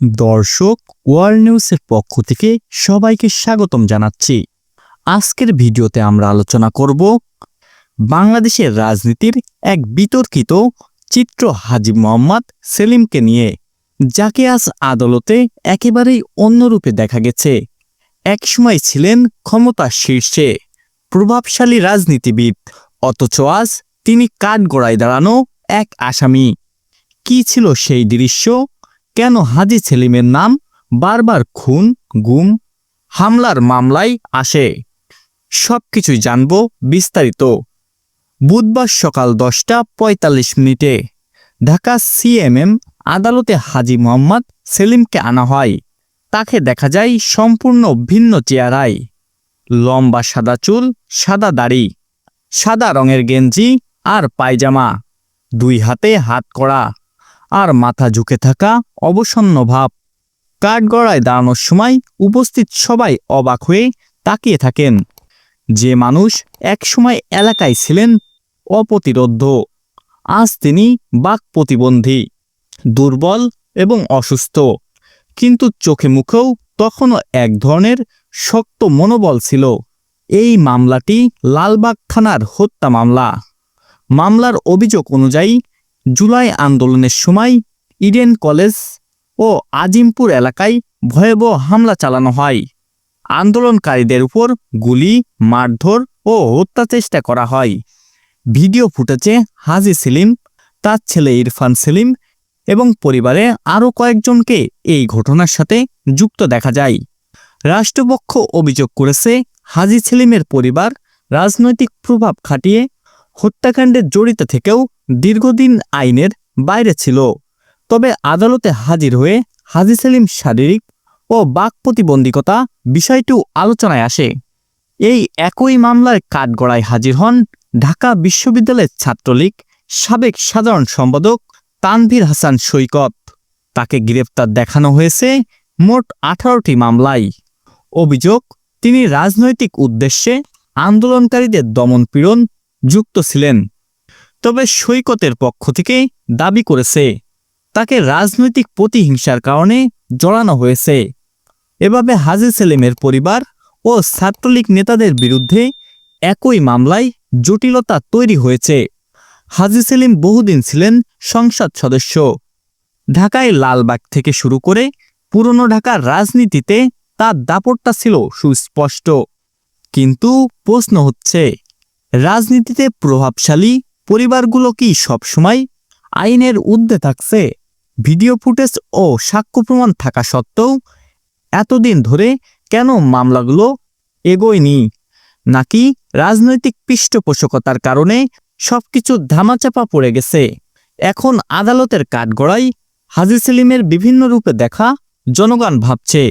দর্শক ওয়ার্ল্ড নিউজের পক্ষ থেকে সবাইকে স্বাগতম জানাচ্ছি। আজকের ভিডিওতে আমরা আলোচনা করব বাংলাদেশের রাজনীতির এক বিতর্কিত চিত্র হাজি মোহাম্মদ সেলিমকে নিয়ে, যাকে আজ আদালতে একেবারেই অন্যরূপে দেখা গেছে। একসময় ছিলেন ক্ষমতার শীর্ষে প্রভাবশালী রাজনীতিবিদ, অথচ আজ তিনি কাঠগড়ায় দাঁড়ানো এক আসামি। কি ছিল সেই দৃশ্য? কেন হাজি সেলিমের নাম বারবার খুন, গুম, হামলার মামলায় আসে? সবকিছুই জানব বিস্তারিত। বুধবার সকাল দশটা পঁয়তাল্লিশ মিনিটে ঢাকা সিএমএম আদালতে হাজি মোহাম্মদ সেলিমকে আনা হয়। তাকে দেখা যায় সম্পূর্ণ ভিন্ন চেয়ারায় লম্বা সাদা চুল, সাদা দাড়ি, সাদা রঙের গেঞ্জি আর পায়জামা। দুই হাতে হাত করা। আর মাথা ঝুঁকে থাকা অবসন্ন ভাব। কাঠগড়ায় দাঁড়ানোর সময় উপস্থিত সবাই অবাক হয়ে তাকিয়ে থাকেন। যে মানুষ একসময় এলাকায় ছিলেন, অপ্রতিরোধ্য। আজ তিনি বাক প্রতিবন্ধী, দুর্বল এবং অসুস্থ। কিন্তু চোখে মুখেও তখনও এক ধরনের শক্ত মনোবল ছিল। এই মামলাটি লালবাগ থানার হত্যা মামলা। মামলার অভিযোগ অনুযায়ী জুলাই আন্দোলনের সময় ইডেন কলেজ ও আজিমপুর এলাকায় ভয়াবহ হামলা চালানো হয়। আন্দোলনকারীদের উপর গুলি, মারধর ও হত্যা চেষ্টা করা হয়। ভিডিও ফুটেজে হাজি সেলিম, তার ছেলে ইরফান সেলিম এবং পরিবারে আরও কয়েকজনকে এই ঘটনার সাথে যুক্ত দেখা যায়। রাষ্ট্রপক্ষ অভিযোগ করেছে, হাজি সেলিমের পরিবার রাজনৈতিক প্রভাব খাটিয়ে হত্যাকাণ্ডে জড়িত থেকেও দীর্ঘদিন আইনের বাইরে ছিল। তবে আদালতে হাজির হয়ে হাজি সেলিম শারীরিক ও বাক প্রতিবন্ধকতা বিষয়টিও আলোচনায় আসে। এই একই মামলায় কাঠগড়ায় হাজির হন ঢাকা বিশ্ববিদ্যালয়ের ছাত্রলীগ সাবেক সাধারণ সম্পাদক তানভীর হাসান সৈকত। তাকে গ্রেপ্তার দেখানো হয়েছে মোট আঠারোটি মামলায়। অভিযোগ, তিনি রাজনৈতিক উদ্দেশ্যে আন্দোলনকারীদের দমনপীড়ন যুক্ত ছিলেন। তবে সৈকতের পক্ষ থেকে দাবি করেছে। তাকে রাজনৈতিক প্রতিহিংসার কারণে জড়ানো হয়েছে। এভাবে হাজি সেলিমের পরিবার ও ছাত্রলীগ নেতাদের বিরুদ্ধে একই মামলায় জটিলতা তৈরি হয়েছে। হাজি সেলিম বহুদিন ছিলেন সংসদ সদস্য। ঢাকায় লালবাগ থেকে শুরু করে পুরনো ঢাকার রাজনীতিতে তার দাপটটা ছিল সুস্পষ্ট। কিন্তু প্রশ্ন হচ্ছে, রাজনীতিতে প্রভাবশালী পরিবারগুলো কি সবসময় আইনের ঊর্ধ্বে থাকছে? ভিডিও ফুটেজ ও সাক্ষ্য প্রমাণ থাকা সত্ত্বেও এতদিন ধরে কেন মামলাগুলো এগোয়নি? নাকি রাজনৈতিক পৃষ্ঠপোষকতার কারণে সবকিছু ধামাচাপা পড়ে গেছে? এখন আদালতের কাঠগড়ায় হাজি সেলিমের বিভিন্ন রূপে দেখা জনগণ ভাবছে।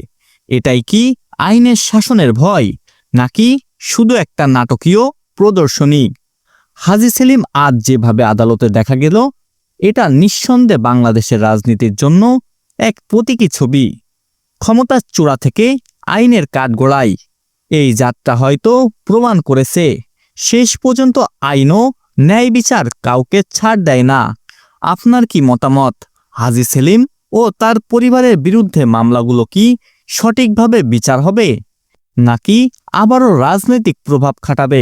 এটাই কি আইনের শাসনের ভয়? নাকি শুধু একটা নাটকীয় প্রদর্শনী? হাজি সেলিম আজ যেভাবে আদালতে দেখা গেল, এটা নিঃসন্দেহে বাংলাদেশের রাজনীতির জন্য এক প্রতীকী ছবি। ক্ষমতার চূড়া থেকে আইনের কাঠগোড়ায়। এই যাত্রা হয়তো প্রমাণ করেছে, শেষ পর্যন্ত আইনও ন্যায় বিচার কাউকে ছাড় দেয় না। আপনার কি মতামত? হাজি সেলিম ও তার পরিবারের বিরুদ্ধে মামলাগুলো কি সঠিকভাবে বিচার হবে, নাকি আবারও রাজনৈতিক প্রভাব খাটাবে?